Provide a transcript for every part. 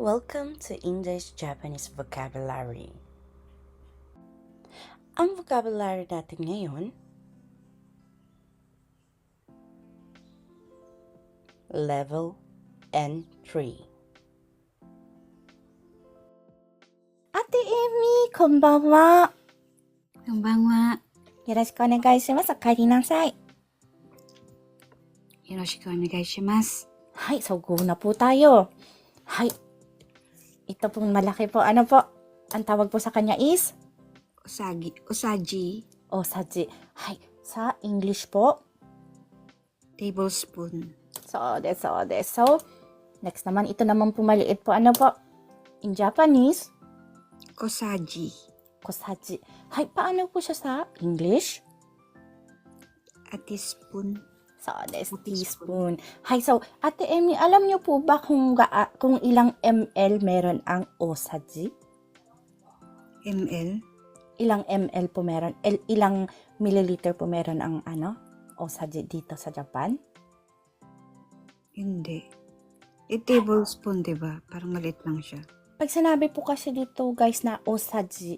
Welcome to English Japanese Vocabulary. Ang vocabulary natin ngayon, level N3. Ate Amy, こんばんは。こんばんは。よろしくお願いします。お帰りなさい。よろしくお願いします。Hay, so go na po tayo. Hay, ito pong malaki po. Ano po? Ang tawag po sa kanya is Usagi, usaji, osaji. Hay, sa English po. tablespoon. So, des, so, des. So, next naman, ito naman po maliit po. Ano po? In Japanese, Kosaji, kosaji. Hay, paano po siya sa English? a teaspoon. So, A teaspoon. Hay, so, Ate Emmy, alam niyo po ba kung, gaa, kung ilang ml meron ang osaji? ml. Ilang ml po meron? Il- ilang milliliter po meron ang ano? Osaji dito sa Japan? Hindi. Eh, tablespoon, di ba? Parang maliit lang siya. Pag sinabi po kasi dito guys na osaji,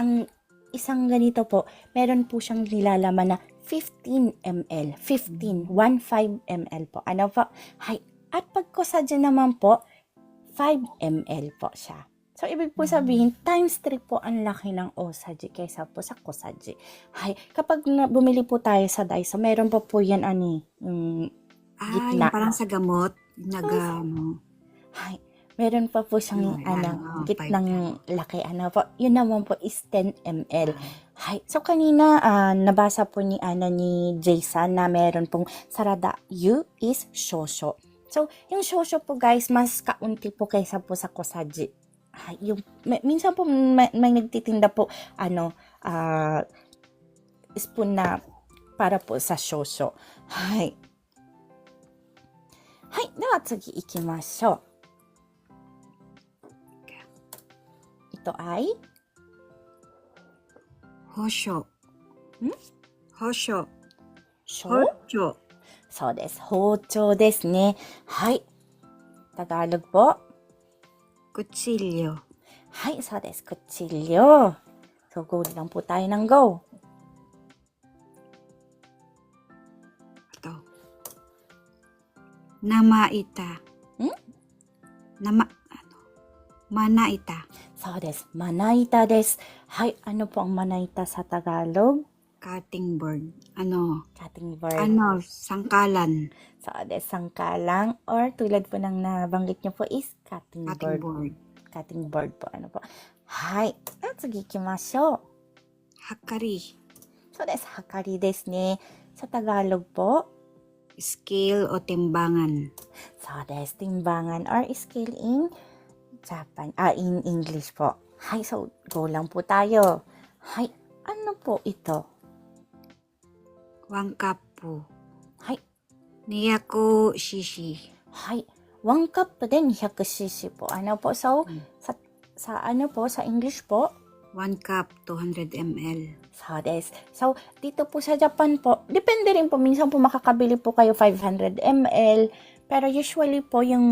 ang isang ganito po, meron po siyang nilalaman na 15 ml. 15, 15 ml po. Ano po? Hay. At pag kosaji naman po, 5 ml po siya. So, ibig po sabihin, times 3 po ang laki ng osaji kaysa po sa kosaji. Hay, kapag na, bumili po tayo sa Daiso, meron pa po yan, ani, yung Ah, Gitna. yung parang sa gamot. Naga, ano. Ay, meron pa po siyang Ayan, ano, oh, gitnang laki. Ano po, yun naman po is 10 ml. Hay, so kanina ah, nabasa po ni Ana ni Jason na meron pong sarada you is shosho. So, yung shosho po guys, mas kaunti po kaysa po sa kosaji. Hay, yung, may- minsan po may, may nagtitinda po, ano, ah, spoon na para po sa shosho. Hay. Hay, では次行きましょう。 っと、愛？保証。ん？保証。包丁。そうです。包丁ですね。はい。だから、ルボ。くちりょ。はい、そうです。くちり。そこで、なんぽたなんご。生板。ん？生、あの、まな板。そうです。Manaita です。はい。ano po ang manaita sa Tagalog? Cutting board. Ano? Cutting board. Ano? Sangkalan. So, des, sangkalang or tulad po ng nabanggit niyo po is cutting, Cutting board. board. Cutting board po. Ano po? Hai. At sige, ikimashou. Hakari. So, des, hakari desu ne. Sa Tagalog po, Scale o timbangan. So, des, timbangan or scale in Japan, ah, in English po. Hay, so, go lang po tayo. Hay, ano po ito? One cup po. Hay, Niyako shishi. hay, one cup din 200cc po. Ano po? So, Hmm. sa, sa ano po, sa English po, One cup, 200 ml. So, des. So, dito po sa Japan po, depende rin po, minsan po makakabili po kayo 500 ml, pero usually po yung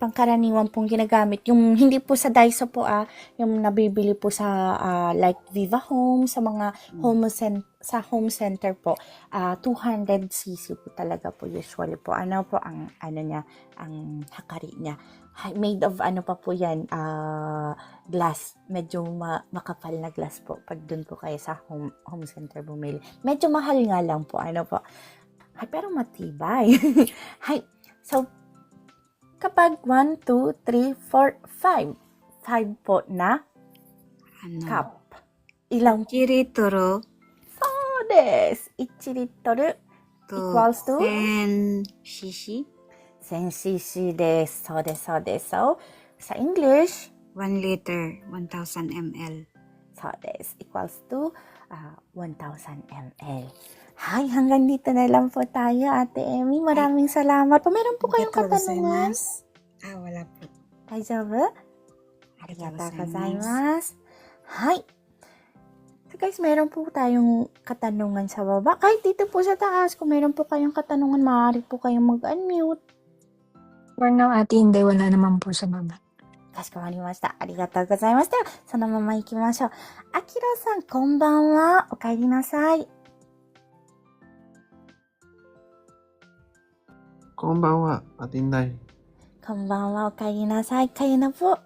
pangkaraniwan pong ginagamit, yung hindi po sa Daiso po ah, yung nabibili po sa ah, like Viva Home, sa mga home cen- sa home center po, ah 200 cc po talaga po usually po. Ano po ang ano niya, ang hakari niya. Hi- Made of ano pa po yan, ah glass. Medyo ma- makapal na glass po pag dun po kayo sa home, home center bumili. Medyo mahal nga lang po. Ano po. Ay, pero matibay. Hay. So, kapag 1, 2, 3, 4, 5. 5 po na Ano? cup. Ilang Kiritoro po des? 1 litro to equals to 10 shishi. 1000 cc des. So, des, so, des. So, sa English, 1 liter, 1000 ml. So, this equals to uh, 1,000 ml. Hi, hanggang dito na lang po tayo, Ate Emmy. Maraming salamat po. Meron po kayong katanungan? Ah, wala po. Daijoubu? Arigatou gozaimasu. Hi. So guys, meron po tayong katanungan sa baba. Kahit dito po sa taas, kung meron po kayong katanungan, maaari po kayong mag-unmute. For now, ate, hindi. Wala naman po sa baba. かしこまりました。ありがとうございました。そのまま行きましょう。あきらさん、こんばんは。お帰りなさい。 こんばんは、Ate Inday. こんばんは。お帰りなさい。Kayo na po.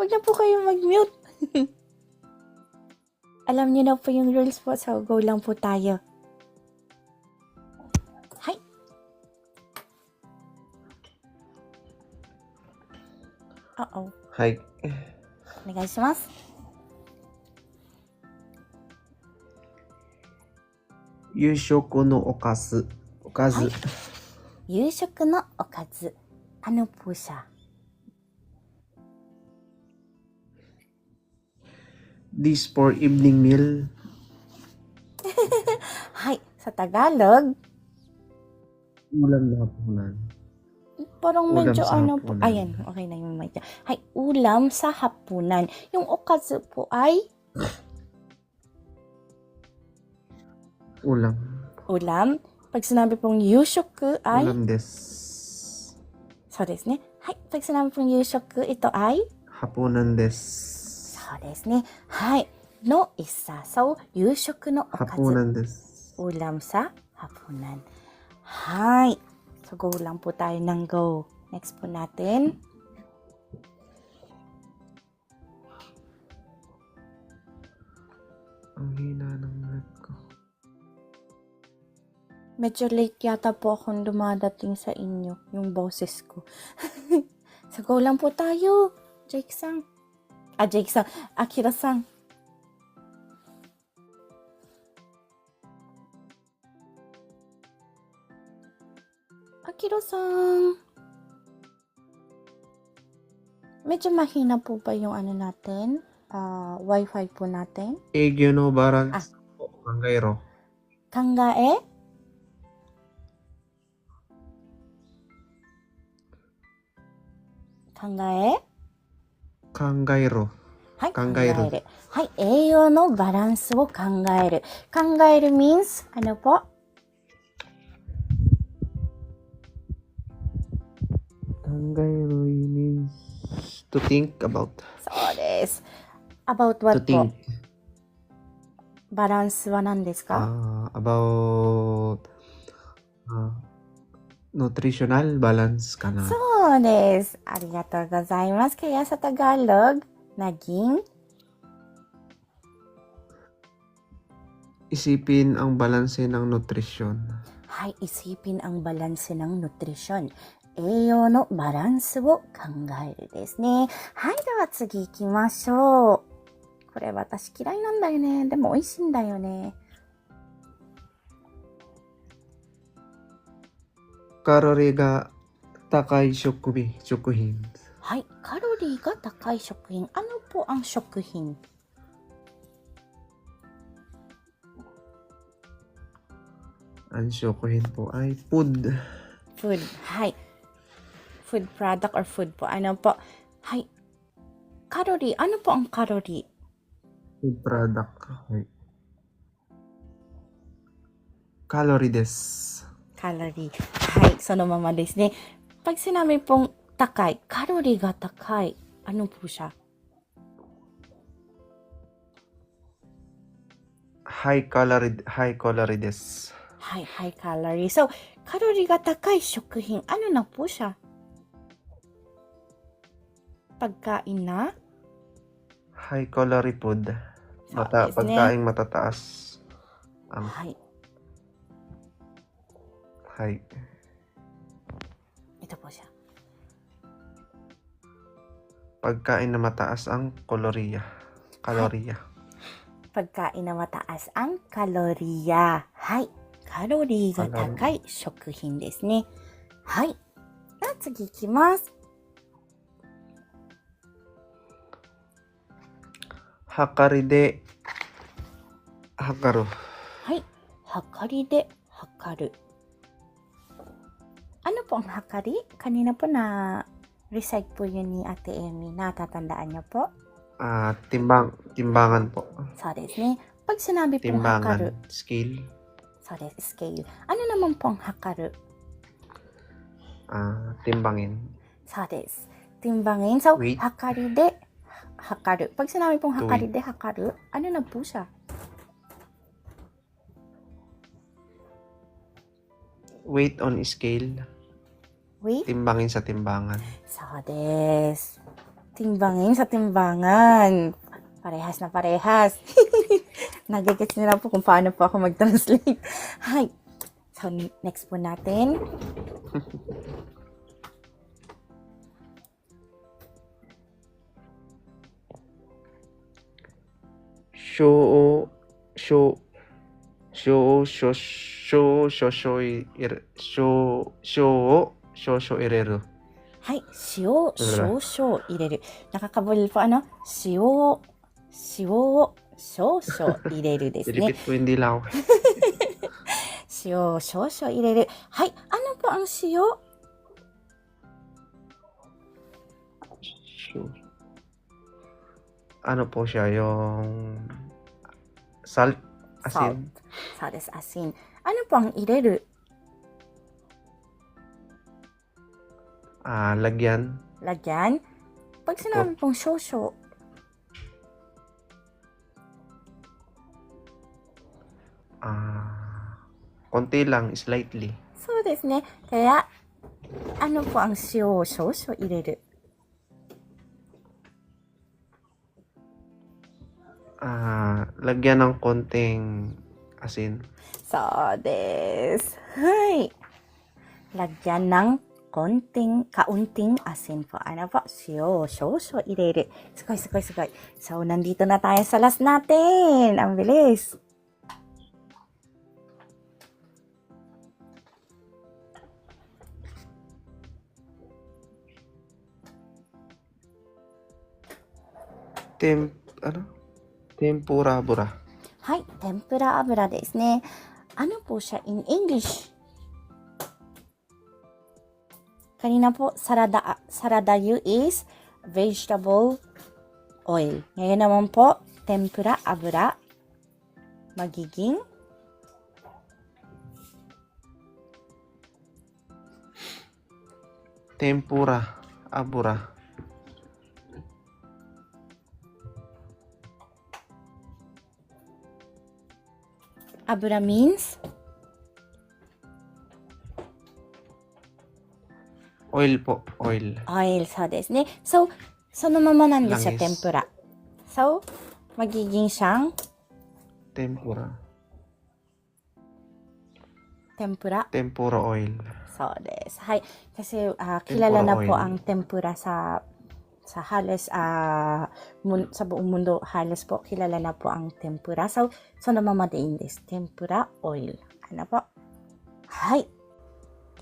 Huwag na po kayo mag-mute. Alam niyo na po yung rules po. So, go lang po tayo. Hi. Uh-oh. はい。お願いします。夕食のおかず。おかず。はい 夕食のおかず。Ano po siya? This for evening meal. Hi. Sa Tagalog, Ulam na hapunan. Parang Ulam medyo sa ano po. hapunan. Ayan, okay na yung mic niya. Hay, ulam sa hapunan. Yung okazu po ay Ulam. ulam. Pag sinabi pong yushoku ay, Ulam des. so desu ne. Hay, pag sinabi pong yushoku, ito ay, Hapunan des. so desu ne. Hay, no isa. So, yushoku no okazu. Hapunan des. Ulam sa hapunan. Hay. So, go lang po tayo ng go. Next po natin. Ang hina ng net ko. Medyo late yata po akong dumadating sa inyo, yung boses ko. go lang po tayo. Jake-san. Ah, Jake-san. Akira-san. Akira-san. Medyo mahina po ba yung ano natin? Ah, wifi po natin? Egyo no Ah. balance. O, Kangairo. Kangae? Kangae? Kangairo. はい、考えるはい、栄養のバランスを考える。考える means, ano po? Kangairo means to think about. そうです。about what. バランスは何ですか Ah, about ah, nutritional balance ka na. そうです。ありがとうございます。Kaya sa Tagalog, naging Isipin ang balanse ng nutrisyon. Hay, isipin ang balanse ng nutrisyon. 栄養のバランスを考えるですね。はい、では次行きましょう。これ私嫌いなんだよね。でも美味しいんだよね。カロリーが高い食品。食品。はい、カロリーが高い食品。Ano po ang 食品 Ang食品po ay food. Food. Hay. Food product or food po. Ano po? Hay. Calorie. Ano po ang calorie? Food product. Okay. Calorie des. calorie. はい、そのままですね。 pag sinabi pong takay, calorie ga takay, ano po siya? High calorie, high calorie des. High, high calorie. So, calorie ga takay shokuhin, ano na po siya? Pagkain na? High calorie food. Mata, so, pagkain it? matataas. Um, high. High. Ito po siya. Pagkain na mataas ang kaloriya. Kaloriya. Pagkain na mataas ang kaloriya. はい。カロリーが高い食品ですね。はい。では次いきます。Hakari de hakaru. はい。測りで測る。po ang hakari? Kanina po na recite po yun ni Ate Emi. Natatandaan niyo po? Ah, timbang, timbangan po. So, desu ne. Pag sinabi po ang hakaru, Timbangan, scale. so desu, scale. Ano naman po ang hakaru? Ah, timbangin. So desu. Timbangin. So, Wait. hakari de hakaru. Pag sinabi pong hakari de hakaru, ano na po siya? Weight on scale. Wait. Timbangin sa timbangan. So, des. Timbangin sa timbangan. Parehas na parehas. Nagigits nila po kung paano po ako mag-translate. Hi. So, next po natin. show show show show show show show show show 少々入れる。はい、塩少々入れる。なかぶりあの、塩を、塩を少々入れる。はい、あの、あの塩。あの、ポシャヨ。そうです、アシン。あの、パン入れる。Ah, lagyan. Lagyan? Pag sinabi pong 少々 Ah, konti lang, slightly. そうですね。Kaya, ano po ang 塩を少々入れる Ah, lagyan ng konting asin. そうです。はい。Lagyan ng konting, kaunting asin po. Ano po? 塩を少々入れる。すごいすごいすごい。So, nandito na tayo sa last natin. Ang bilis. Tem, ano? Tempura bura. はい。天ぷら油ですね。Ano po siya in English? Kanina po, sarada, sarada yu is vegetable oil. Ngayon naman po, tempura abura. Magiging Tempura abura. abura means Oil po, oil. oil. So,ですね. So, そのままなんですよ、 Langis. 天ぷら。So, magiging siyang Tempura. tempura Tempura oil. そうです。はい。kasi ah, kilala na po oil. ang tempura sa sa halos ah, mun- sa buong mundo halos po kilala na po ang tempura. So, so namamadain des. Tempura oil. Ano po? Hay.